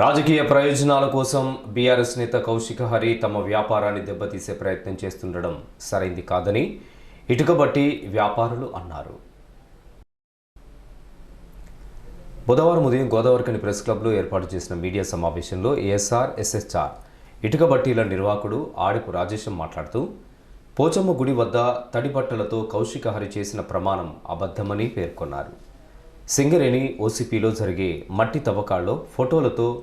రాజకీయ ప్రయోజనాల కోసం బీఆర్ఎస్ నేత కౌశిక హరి తమ వ్యాపారాన్ని దెబ్బతీసే ప్రయత్నం చేస్తుండడం సరైంది కాదని ఇటుకబట్టి వ్యాపారులు అన్నారు. బుధవారం ఉదయం గోదావరికని ప్రెస్ క్లబ్లో ఏర్పాటు చేసిన మీడియా సమావేశంలో ఏఎస్ఆర్ ఎస్ఎస్ఆర్ ఇటుకబట్టీల నిర్వాహకుడు ఆడిపు రాజేశం మాట్లాడుతూ పోచమ్మ గుడి వద్ద తడి బట్టలతో కౌశిక హరి చేసిన ప్రమాణం అబద్ధమని పేర్కొన్నారు. సింగరేణి ఓసీపీలో జరిగే మట్టి తవ్వకాల్లో ఫోటోలతో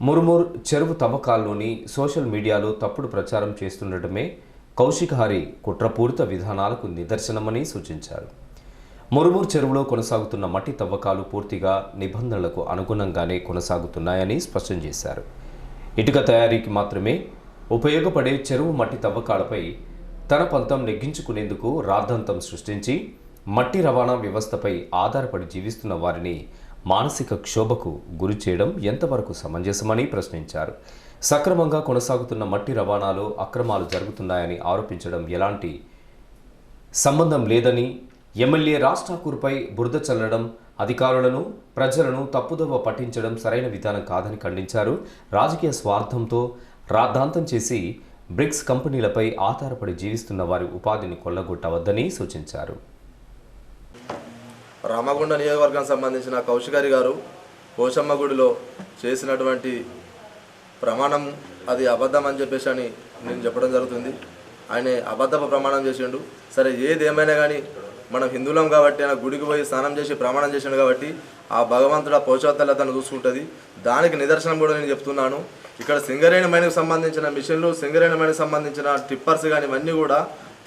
మురుమూర్ చెరువు తవ్వకాల్లోని సోషల్ మీడియాలో తప్పుడు ప్రచారం చేస్తుండటమే కౌశికహారి కుట్రపూరిత విధానాలకు నిదర్శనమని సూచించారు. మురుమూర్ చెరువులో కొనసాగుతున్న మట్టి తవ్వకాలు పూర్తిగా నిబంధనలకు అనుగుణంగానే కొనసాగుతున్నాయని స్పష్టం చేశారు. ఇటుక తయారీకి మాత్రమే ఉపయోగపడే చెరువు మట్టి తవ్వకాలపై తన పంతం నెగ్గించుకునేందుకు రాద్ధాంతం సృష్టించి మట్టి రవాణా వ్యవస్థపై ఆధారపడి జీవిస్తున్న వారిని మానసిక క్షోభకు గురి చేయడం ఎంతవరకు సమంజసమని ప్రశ్నించారు. సక్రమంగా కొనసాగుతున్న మట్టి రవాణాలో అక్రమాలు జరుగుతున్నాయని ఆరోపించడం ఎలాంటి సంబంధం లేదని ఎమ్మెల్యే రాజ్ ఠాకూర్పై బురద చల్లడం అధికారులను ప్రజలను తప్పుదవ పట్టించడం సరైన విధానం కాదని ఖండించారు. రాజకీయ స్వార్థంతో రాద్ధాంతం చేసి బ్రిక్స్ కంపెనీలపై ఆధారపడి జీవిస్తున్న వారి ఉపాధిని కొల్లగొట్టవద్దని సూచించారు. రామగుండ నియోజకవర్గానికి సంబంధించిన కౌశికారి గారు పోషమ్మ గుడిలో చేసినటువంటి ప్రమాణం అది అబద్ధం అని చెప్పేసి అని నేను చెప్పడం జరుగుతుంది. ఆయన అబద్ధపు ప్రమాణం చేసిండు. సరే ఏదేమైనా కానీ మనం హిందువులం కాబట్టి ఆయన గుడికి పోయి స్నానం చేసి ప్రమాణం చేసిండు కాబట్టి ఆ భగవంతుడు ఆ పోషవతల తను చూసుకుంటుంది. దానికి నిదర్శనం కూడా నేను చెప్తున్నాను. ఇక్కడ సింగరేణి మైన్కి సంబంధించిన మిషన్లు సింగరేణి మైన్కి సంబంధించిన టిప్పర్స్ కానీ ఇవన్నీ కూడా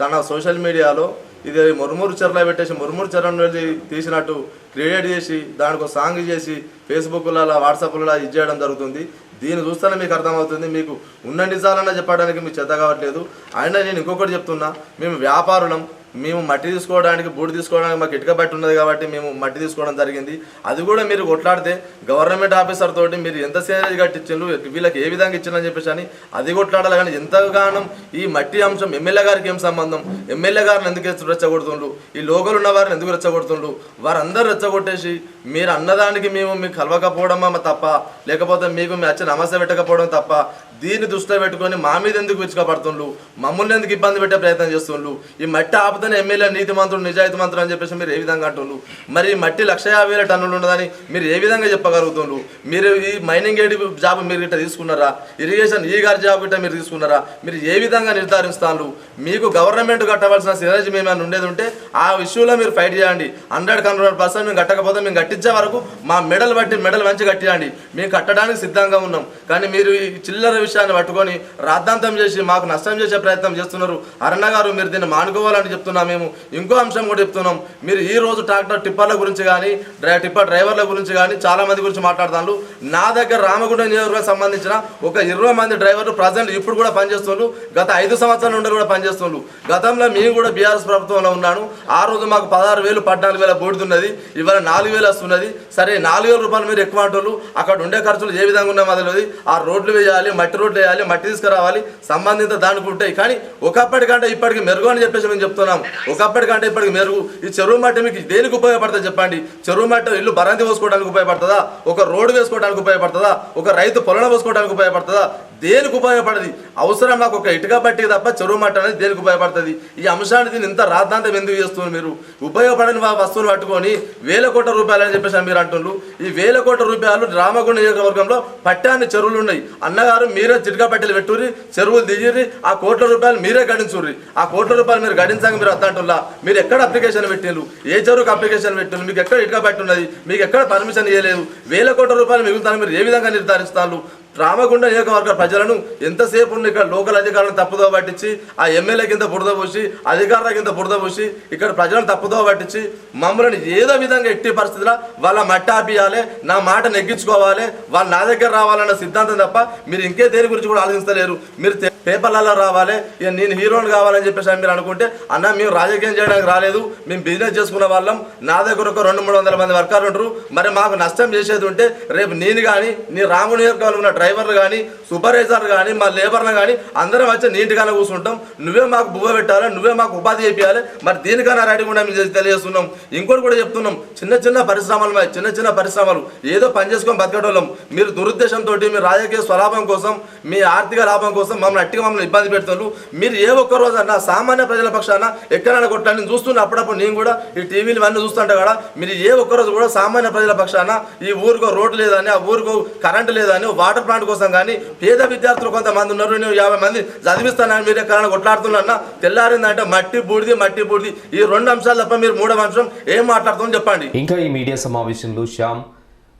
తన సోషల్ మీడియాలో ఇది మురుమూరు చెరలో పెట్టేసి మురుమూరు చెర నుండి తీసినట్టు క్రియేట్ చేసి దానికి ఒక సాంగ్ చేసి ఫేస్బుక్లలో వాట్సాప్లలో ఇది చేయడం జరుగుతుంది. దీన్ని చూస్తేనే మీకు అర్థమవుతుంది. మీకు ఉన్న నిజాలన్నా చెప్పడానికి మీకు చెత్త కావట్లేదు. అయినా నేను ఇంకొకటి చెప్తున్నా. మేము వ్యాపారులం. మేము మట్టి తీసుకోవడానికి బూడి తీసుకోవడానికి మాకు ఇటుక బట్టి ఉన్నది కాబట్టి మేము మట్టి తీసుకోవడం జరిగింది. అది కూడా మీరు కొట్లాడితే గవర్నమెంట్ ఆఫీసర్ తోటి మీరు ఎంత సేజ్ కట్టించారు వీళ్ళకి ఏ విధంగా ఇచ్చిందని చెప్పేసి అని అది కొట్లాడాలి. కానీ ఎంతగానం ఈ మట్టి అంశం ఎమ్మెల్యే గారికి ఏం సంబంధం? ఎమ్మెల్యే గారిని ఎందుకు రెచ్చగొడుతుండ్రు? ఈ లోకలు ఉన్న వారిని ఎందుకు రెచ్చగొడుతుండ్రు? వారందరూ రెచ్చగొట్టేసి మీరు అన్నదానికి మేము మీకు కలవకపోవడమా తప్ప లేకపోతే మీకు మీ వచ్చి నమస్తే పెట్టకపోవడం తప్ప దీన్ని దృష్టిలో పెట్టుకొని మా మీద ఎందుకు విచ్చుకపడుతుండ్రు మమ్మల్ని ఎందుకు ఇబ్బంది పెట్టే ప్రయత్నం చేస్తుండ్రు? ఈ మట్టి ఆపుతూనే ఎమ్మెల్యే నీతి మంత్రులు నిజాయితీ మంత్రులు అని చెప్పేసి మీరు ఏ విధంగా అంటుండ్రు? మరి మట్టి లక్ష యాభై వేల టన్నులు ఉండదని మీరు ఏ విధంగా చెప్పగలుగుతుండ్రు? మీరు ఈ మైనింగ్ ఏడి జాబ్ మీరు ఇట్లా తీసుకున్నారా? ఇరిగేషన్ ఈ గారి జాబ్ ఇట్లా మీరు తీసుకున్నారా? మీరు ఏ విధంగా నిర్ధారిస్తారు మీకు గవర్నమెంట్ కట్టవలసిన సినర్జీ ఏమైనా ఉండేది ఉంటే ఆ విషయంలో మీరు ఫైట్ చేయండి. హండ్రెడ్ హండ్రెడ్ పర్సెంట్ మేము కట్టకపోతే మేము కట్టించే వరకు మా మెడల్ బట్టి మెడల్ మంచి కట్టియండి. మేము కట్టడానికి సిద్ధంగా ఉన్నాం. కానీ మీరు ఈ చిల్లర విషయాన్ని పట్టుకొని రాద్ధాంతం చేసి మాకు నష్టం చేసే ప్రయత్నం చేస్తున్నారు. అరణ గారు మీరు దీన్ని మానుకోవాలని చెప్తున్నాం మేము. ఇంకో అంశం కూడా చెప్తున్నాం. మీరు ఈ రోజు ట్రాక్టర్ టిప్పర్ల గురించి కానీ డ్రై టిప్పర్ డ్రైవర్ల గురించి కానీ చాలా మంది గురించి మాట్లాడుతాను నా దగ్గర రామగుండం నియోజకవర్గం సంబంధించిన ఒక ఇరవై మంది డ్రైవర్లు ప్రజెంట్ ఇప్పుడు కూడా పనిచేస్తున్నారు. గత ఐదు సంవత్సరాల నుండి కూడా పనిచేస్తున్నారు. గతంలో మేము కూడా బీఆర్ఎస్ ప్రభుత్వంలో ఉన్నాను. ఆ రోజు మాకు పదహారు వేలు పద్నాలుగు వేల బోడుతున్నది ఇవాళ నాలుగు వేలు వస్తున్నది. సరే నాలుగు వేల రూపాయలు మీరు ఎక్కువ అంటారు అక్కడ ఉండే ఖర్చులు ఏ విధంగా ఉన్నాయో మొదలది తెలియదు. ఆ రోడ్లు వేయాలి మట్టి రోడ్లు వేయాలి మట్టి తీసుకురావాలి సంబంధిత దానికి ఉంటాయి. కానీ ఒకప్పటికంటే ఇప్పటికి మెరుగు అని చెప్పేసి మేము చెప్తున్నాం ఒకప్పటికంటే ఇప్పటికి మెరుగు ఈ చెరువు మట్టి మీకు దేనికి ఉపయోగపడుతుంది చెప్పండి? చెరువు మట్టి ఇల్లు బరంతి పోసుకోవడానికి ఉపయోగపడుతుందా? ఒక రోడ్డు వేసుకోవడానికి ఉపయోగపడుతుందా? ఒక రైతు పొలం పోసుకోవడానికి ఉపయోగపడుతుందా? దేనికి ఉపయోగపడది? అవసరం నాకు ఒక ఇటుక పట్టి తప్ప చెరువు మట్ట అనేది దేనికి ఉపయోగపడుతుంది? ఈ అంశాన్ని దీన్ని ఇంత రాద్ధాంతం ఎందుకు చేస్తున్నారు మీరు? ఉపయోగపడని వస్తువులు పట్టుకొని వేల కోట్ల రూపాయలు అని చెప్పేసి మీరు అంటున్నారు. ఈ వేల కోట్ల రూపాయలు రామగుండ నియోజకవర్గంలో పట్టాన్ని చెరువులు ఉన్నాయి. అన్నగారు మీరే చిటుక పట్టెలు పెట్టుర్రి చెరువులు దిగిర్రి ఆ కోట్ల రూపాయలు మీరే గడించుర్రి. ఆ కోట్ల రూపాయలు మీరు గడించాక మీరు వద్దంటున్నా మీరు ఎక్కడ అప్లికేషన్ పెట్టిండ్రు? ఏ చెరువుకు అప్లికేషన్ పెట్టిండ్రు? మీకు ఎక్కడ ఇటుక పెట్టున్నది మీకు ఎక్కడ పర్మిషన్ ఇవ్వలేదు వేల కోట్ల రూపాయలు మిగులుతాను మీరు ఏ విధంగా నిర్ధారిస్తారు? రామగుండ నియోజకవర్గ ప్రజలను ఎంతసేపు ఉండి ఇక్కడ లోకల్ అధికారులను తప్పుదో పట్టించి ఆ ఎమ్మెల్యే కింద బురద పోసి అధికారుల కింద బురద పోసి ఇక్కడ ప్రజలను తప్పుదో పట్టించి మమ్మల్ని ఏదో విధంగా ఎట్టి పరిస్థితిలో వాళ్ళ మట్టాపియాలి నా మాట నెగ్గించుకోవాలి వాళ్ళు నా దగ్గర రావాలన్న సిద్ధాంతం తప్ప మీరు ఇంకే దేని గురించి కూడా ఆలోచిస్తలేరు మీరు పేపర్లలో రావాలి ఇక నేను హీరోని కావాలని చెప్పేసి మీరు అనుకుంటే అన్న మేము రాజకీయం చేయడానికి రాలేదు మేము బిజినెస్ చేసుకున్న వాళ్ళం నా దగ్గర ఒక రెండు మూడు వందల మంది వర్కర్లు ఉంటారు మరి మాకు నష్టం చేసేది ఉంటే రేపు నేను కానీ నీ రాము నియోజకవర్గంలో ఉన్న డ్రైవర్లు కానీ సూపర్వైజర్లు కానీ మా లేబర్లు కానీ అందరం వచ్చి నీట్గానే కూర్చుంటాం. నువ్వే మాకు బువ్వ పెట్టాలి నువ్వే మాకు ఉపాధి చేయాలి మరి దీనికన్నా రెడీ కూడా మేము తెలియజేస్తున్నాం. ఇంకోటి కూడా చెప్తున్నాం. చిన్న చిన్న పరిశ్రమలు చిన్న చిన్న పరిశ్రమలు. ఏదో పని చేసుకొని బతకటోళ్ళం. మీరు దురుద్దేశంతో మీ రాజకీయ స్వలాభం కోసం మీ ఆర్థిక లాభం కోసం మమ్మల్ని అట్టిగా మమ్మల్ని ఇబ్బంది పెడతారు మీరు ఏ ఒక్క రోజన్నా సామాన్య ప్రజల పక్షాన ఎక్కడైనా కొట్టాలని చూస్తున్నా. అప్పుడప్పుడు నేను కూడా ఈ టీవీలు ఇవన్నీ చూస్తుంటా కదా. మీరు ఏ ఒక్క రోజు కూడా సామాన్య ప్రజల పక్షాన ఈ ఊరికో రోడ్డు లేదని ఆ ఊరికో కరెంటు లేదని వాటర్ ప్లాంట్ కోసం కానీ పేద విద్యార్థులు కొంతమంది ఉన్నారు. నేను యాభై మంది చదివిస్తానని మీరే కారణం కొట్లాడుతున్నా తెల్లారిందంటే మట్టి బూడిది మట్టి బూడిది. ఈ రెండు అంశాలు తప్ప మీరు మూడవ అంశం ఏం మాట్లాడుతుందో చెప్పండి. ఇంకా ఈ మీడియా సమావేశంలో శ్యామ్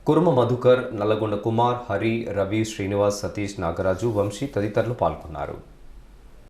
కుర్మ మధుకర్ నల్లగొండ కుమార్ హరి రవి శ్రీనివాస్ సతీష్ నాగరాజు వంశీ తదితరులు పాల్గొన్నారు.